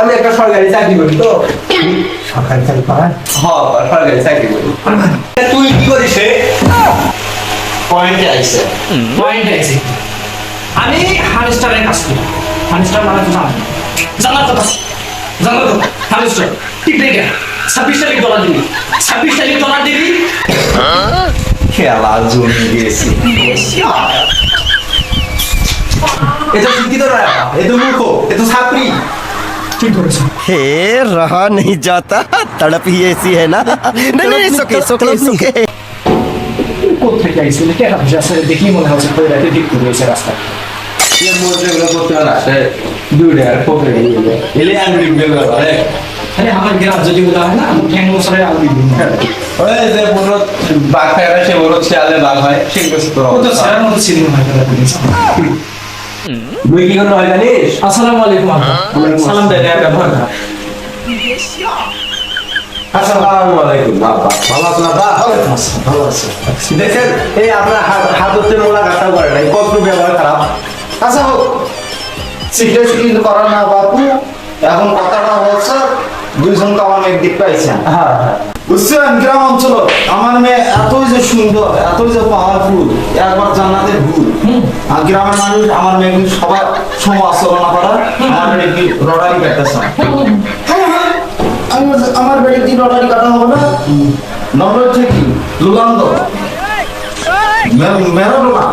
আমি একটা সরকারি চাকরি করি তো। সরকারি চাকরি পায় হ সরকারি চাকরি করি। তুই কি করিস পয়েন্টে আইছে। পয়েন্ট আছে আমি হামস্টারের কাজ করি। হামস্টার মানে তো জানো? জানার কথা। জানার কথা। হামস্টার ঠিক রেখে ছাব্বিশ তারিখ ডলার দিবি। ছাব্বিশ তারিখ ডলার দিবি। খেলা জমি গেছি। এটা শিক্ষিত না এ তো মূর্খ। এ তো ছাত্রী ঠিক ধরেছে हे रहा नहीं जाता तड़प ही ऐसी है ना नहीं नहीं सोके सोके सोके কোথায় যাইছিল কে ভাবছে আসলে দেখি মনে হচ্ছে কই রাতে ঠিক করে রয়েছে রাস্তা এর মধ্যে এগুলো করতে পারে আসে দুই টাকার পকেটে নিয়ে যায় এলে আঙুলি বের করে আরে আমার গ্রাম যদি বলা হয় না আমি ঠ্যাং মশারে আলু দিবি ওই যে বড় বাঘ থাকে সে বড় শেয়ালে বাঘ হয় সে করছে তোর ও তো স্যারের মতো সিনেমা হয় কথা বলিস তুই কি হয় জানিস? আসসালামু আলাইকুম সালাম দেয় দেয় ব্যবহার না আসসালামু আলাইকুম বাবা ভালো আছেন আপা ভালো আছে। দেখেন এই আপনার হাত হাত হচ্ছে করে নাই কত ব্যবহার খারাপ। আচ্ছা হোক সিরিয়াস কিন্তু করার না বাপু। এখন কথাটা হচ্ছে দুইজন তো আমার মেয়ের দিক পাইছেন হ্যাঁ হ্যাঁ বুঝছেন গ্রাম অঞ্চল আমার মেয়ে এতই যে সুন্দর এতই যে পাওয়ারফুল একবার জান্নাতের ভুল আর গ্রামের মানুষ আমার মেয়ে কিন্তু সবার সম আচরণ করার আমার মেয়ে কি রডারি কাটতেছে হ্যাঁ হ্যাঁ আমার বেড়ে কি রডারি কাটা হবে না নগর থেকে লুগান্দ মেরোনা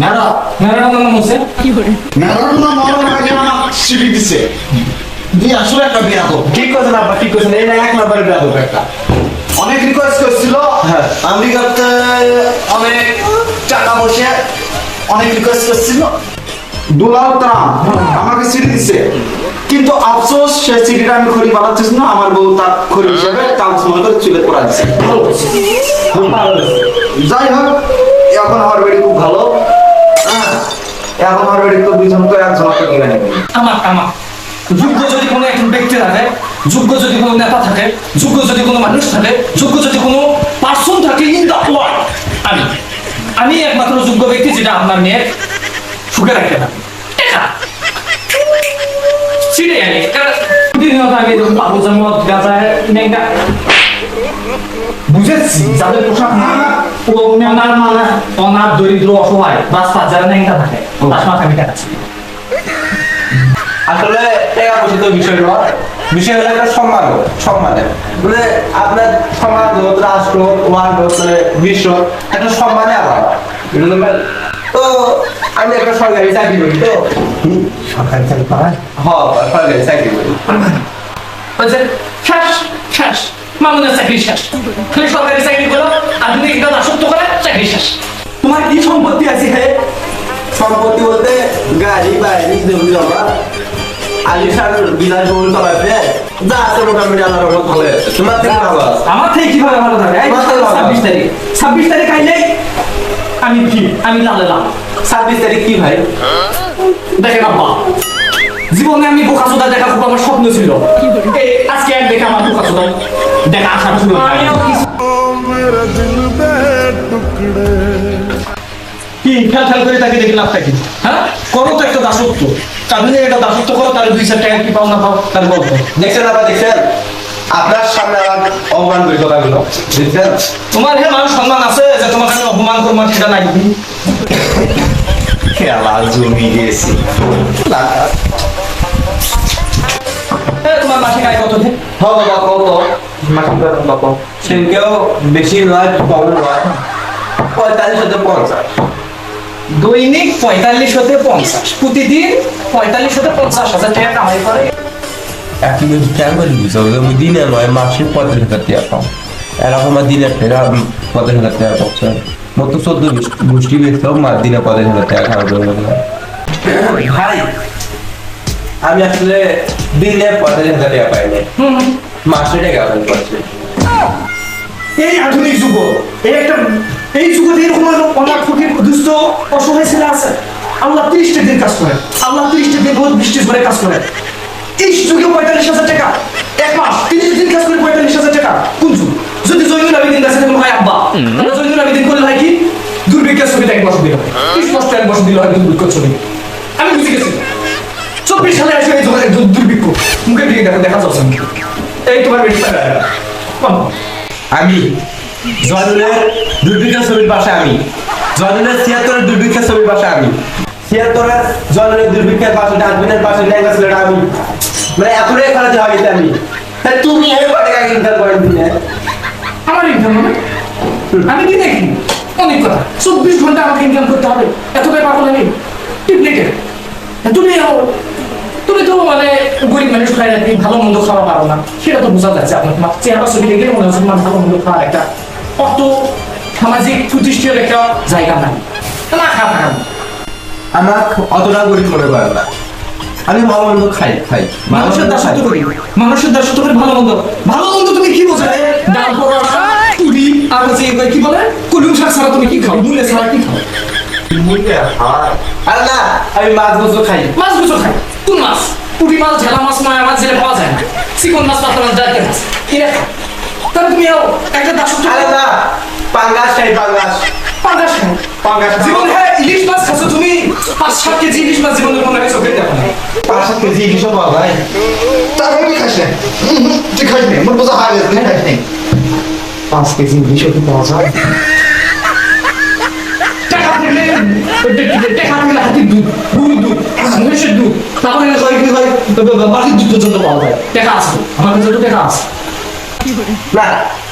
মেরা মেরা নাম হচ্ছে মেরোনা মরণ আগে আমার সিঁড়ি দিছে দিয়ে আসলে একটা বিয়া তো ঠিক করছেন আপা ঠিক করছেন এই এক নম্বরের ব্যবহার একটা। অনেক রিকোয়েস্ট করছিল। হ্যাঁ। আমেরিকাতে অনেক টাকা বসে অনেক রিকোয়েস্ট করছিল। ডোনাল্ড ট্রাম্প আমাকে চিঠি দিছে। কিন্তু আফসোস সে চিঠিটা আমি খড়ি বানাচ্ছিস না আমার বউ তার খড়ি হিসেবে সময় করে চুলে পড়া দিচ্ছে যাই হোক এখন আমার বাড়ি খুব ভালো। হ্যাঁ এখন আমার বাড়ি তো দুইজন তো একজন আমার আমার যোগ্য যদি কোনো একজন ব্যক্তি থাকে যোগ্য যদি কোনো নেতা থাকে যোগ্য যদি কোনো মানুষ থাকে যোগ্য যদি কোনো পার্সন থাকে ইন দ্য ওয়ার্ল্ড আমি আমি একমাত্র যোগ্য ব্যক্তি যেটা আপনার মেয়ে সুখে রাখতে পারে। আমি এরকম বুঝেছি যাদের পোশাক না ও অনার মানে দরিদ্র অসহায় রাস্তা যারা থাকে আমি কাটাচ্ছি আসলে টাকা পয়সা তো বিষয় নয়। বিষয় হলো একটা সম্মান সম্মানের। মানে আপনার সমাজ হোক রাষ্ট্র হোক ওয়ার্ল্ড হোক মানে বিশ্ব একটা সম্মানে আলাদা। তো আমি একটা সরকারি চাকরি করি তো। সরকারি চাকরি পায় হ সরকারি চাকরি করি। বলছে শেষ শেষ মামুনের চাকরি শেষ। খালি সরকারি চাকরি করো আর তুমি একটা দাসত্ব করে চাকরি শেষ। তোমার কি সম্পত্তি আছে হে? সম্পত্তি বলতে গাড়ি বাড়ি জমি জমা আলিশান বিলাস বহুল চলাফে যা আছে মোটামুটি আল্লাহর রহমত ভালো আছে। তোমার থেকে ভালো আছে। আমার থেকে কীভাবে ভালো থাকে এই আমার থেকে ভালো। ছাব্বিশ তারিখ। ছাব্বিশ তারিখ আইলে আমি কি আমি লালে লাল। ছাব্বিশ তারিখ কি ভাই? দেখেন আব্বা জীবনে আমি বোকা চোদা দেখা খুব আমার স্বপ্ন ছিল। আজকে এক দেখে আমার বোকা চোদা দেখা আশা ছিল কি খেয়াল খেয়াল করে তাকে দেখে লাভ থাকি হ্যাঁ? করো তো একটা দাসত্ব। তাহলে একটা দাসত্ব করো তাহলে দুই চার টাকা কি পাও না পাও তার গল্প দেখছেন আবার দেখছেন? আপনার সামনে আমার অপমান করে কথাগুলো। দেখছেন? তোমার হে মানুষ সম্মান আছে যে তোমার আমি অপমান করব সেটা নাই। খেলা জমি গেছি। তোমার আয় কত দিন হ বাবা কত? বেতন কত? বেশি নয় কম নয়। পঁয়তাল্লিশ হতে পঞ্চাশ। দৈনিক পঁয়তাল্লিশ হতে পঞ্চাশ। প্রতিদিন পঁয়তাল্লিশ হতে পঞ্চাশ হাজার টাকা কামাই করে। এখন কেন করে দিস আমি দিনে নয় মাসে পঁয়ত্রিশ হাজার টাকা পাও এরকম আর হাজার টাকা পাচ্ছে। মতো চোদ্দ গোষ্ঠী বেচতে মার দিনে পঁয়ত্রিশ হাজার টাকা খারাপ করে ভাই আমি আসলে দিনে পঁয়ত্রিশ হাজার টাকা পাইনি মাসে টাকা পাই এই আধুনিক যুগ। এই একটা এই যুগে এরকম অনাথ ফকির দুস্থ অসহায় ছেলে আছে। আল্লাহ ত্রিশটা দিন কাজ করে আল্লাহ ত্রিশটা দিন রোজ বৃষ্টি করে কাজ করে এই যুগে পঁয়তাল্লিশ হাজার টাকা। এক মাস তিরিশ দিন কাজ করে পঁয়তাল্লিশ হাজার টাকা কোন যুগ? যদি জৈনুল আবেদিন কাছে কোনো হয় আব্বা জৈনুল আবেদিন করলে হয় কি? দুর্ভিক্ষের ছবি এক বছর দিল স্পষ্ট এক বছর দিল হয় দুর্ভিক্ষের ছবি। আমি বুঝে গেছি। চব্বিশ সালে আসে এই ধরনের দুর্ভিক্ষ। মুখে দিকে দেখো দেখা যাচ্ছে এই তোমার বেটি কোন আমি জয়নুলের দুর্ভিক্ষা ছবির পাশে আমি। জয়নুলের ছিয়াত্তরের দুর্ভিক্ষা ছবির পাশে আমি। ছিয়াত্তরের জয়নুলের দুর্ভিক্ষার পাশে ডাস্টবিনের পাশে লেখা ছিল আমি। মানে এতটাই খারাপ হয়ে গেছে আমি তুমি এই কত টাকা ইনকাম করেন দিনে আমার ইনকাম মানে? আমি কি দেখি? অনেক কথা। চব্বিশ ঘণ্টা আমাকে ইনকাম করতে হবে। এত ব্যাপার হলে আমি নেই তুমি তুমি তো মানে গরিব মানুষ খাই ভালো মন্দ খাওয়া পারো না। সেটা তো বোঝা যাচ্ছে। আপনার চেহারা ছবি দেখে মনে হচ্ছে ভালো মন্দ খাওয়ার একটা অত সামাজিক প্রতিষ্ঠিত একটা জায়গা নাই। না খাওয়া আমার অতটা গরিব মনে করেন না। আমি ভালো মন্দ খাই খাই। মানুষের দাসত্ব করি। মানুষের দাসত্ব করি ভালো মন্দ। ভালো মন্দ তুমি কি ডাল পরোটা পুরি আর এগুলো কি বলে? কলুম শাক ছাড়া তুমি কি খাও? মুলে ছাড়া কি খাও? আর না আমি মাছ গোছ খাই। মাছ বুঝো খাই। কোন মাছ? পুঁটি মাছ ঝেলা মাছ মায়া মাছ জেলে পাওয়া যায় না। চিকন মাছ পাতলা মাছ মাছ। খাও? তাহলে তুমি আও একটা দাসত্ব আরে না পাঙ্গাস খাই পাঙ্গাস। পাঙ্গাস খাও পাঙ্গাস জীবনে হ্যাঁ ইলিশ মাছ খাচ্ছ তুমি? পাঁচ সাত কেজি ইলিশ মাছ জীবনে মনে হয় চোখে দেখো না। পাঁচ সাত কেজি ইলিশও পাওয়া যায়। তারপরে তুই খাস না। তুই খাস না। মোর বোঝা হার গেছে খাস না। পাঁচ কেজি ইলিশও কি পাওয়া যায়? টাকা থাকলে হাতির দুধ গরুর দুধ মহিষের দুধ। তারপরে না কি বাকির দুধ পর্যন্ত পাওয়া যায়। টাকা আছে। আমার কাছে তো টাকা আছে। না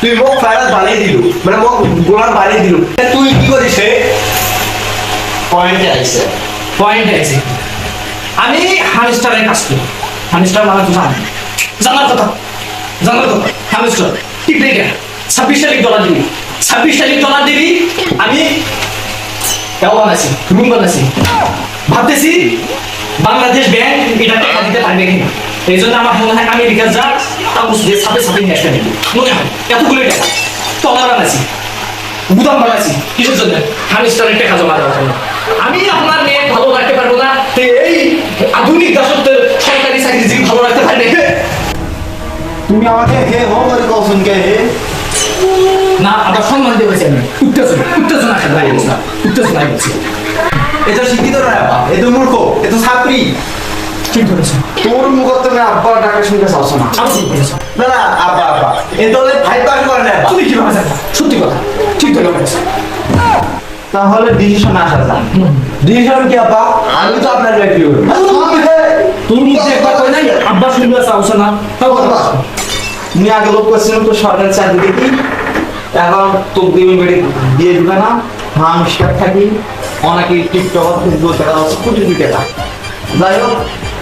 তুই মোক ফ্রাইড বানিয়ে দিলু মানে মোক গোলার বানিয়ে দিলু। তুই কি করিস পয়েন্টে আইছে পয়েন্ট আমি হামিস্টারের কাজ করি হামিস্টার মানে তো জানি জানার কথা। জানার কথা। হামিস্টার ঠিক নেই ছাব্বিশ তারিখ ডলার দিবি। ছাব্বিশ তারিখ ডলার দিবি আমি কেউ বানাইছি রুম বানাইছি। ভাবতেছি বাংলাদেশ ব্যাংক এটা টাকা দিতে পারবে কিনা এই জন্য আমার মনে হয় আমেরিকা যা তা বুঝতে সাথে সাথে নিয়ে আসবে নাকি? মনে হয় এতগুলো টাকা ডলার বানাইছি গুদাম বানাইছি কিসের জন্য? হামিস্টারের টাকা জমা দেওয়ার জন্য আমি আপনার মেয়ে ভালো রাখতে পারব না। তো এই আধুনিক দাসত্বের সরকারি চাকরিজীবী ভালো রাখতে পারবে তুমি আমাকে হে হো করে কৌশন কে হে। না আবার সম্মান দিয়ে বলছি আমি। উত্তেজনা উত্তেজনা একটা গেছিলাম উত্তেজনায় বলছি। এটা শিক্ষিত না বাবা এ তো মূর্খ এ তো ছাত্রী। ঠিক তোর মুখ তুমি আব্বা ডাকা শুনতে চাচ্ছ না। না না আব্বা আব্বা। এ তো ভাই পাস করে না তুমি কীভাবে জানো সত্যি কথা ঠিক ধরে বলেছ। তাহলে ডিসিশন আসা যায় ডিসিশন কি আব্বা? আমি তো আপনার ব্যক্তি তুমি যে একবার কই নাই আব্বা শুনবে চাওছ না। তুমি আগে লোক করছিলাম তো সরকারি চাকরি দেখি। এখন তো তুমি বেড়ে দিয়ে দিবে না। শিকার থাকি? অনেকে টিকটক ফেসবুক টাকা হচ্ছে কোটি কোটি টাকা। যাই হোক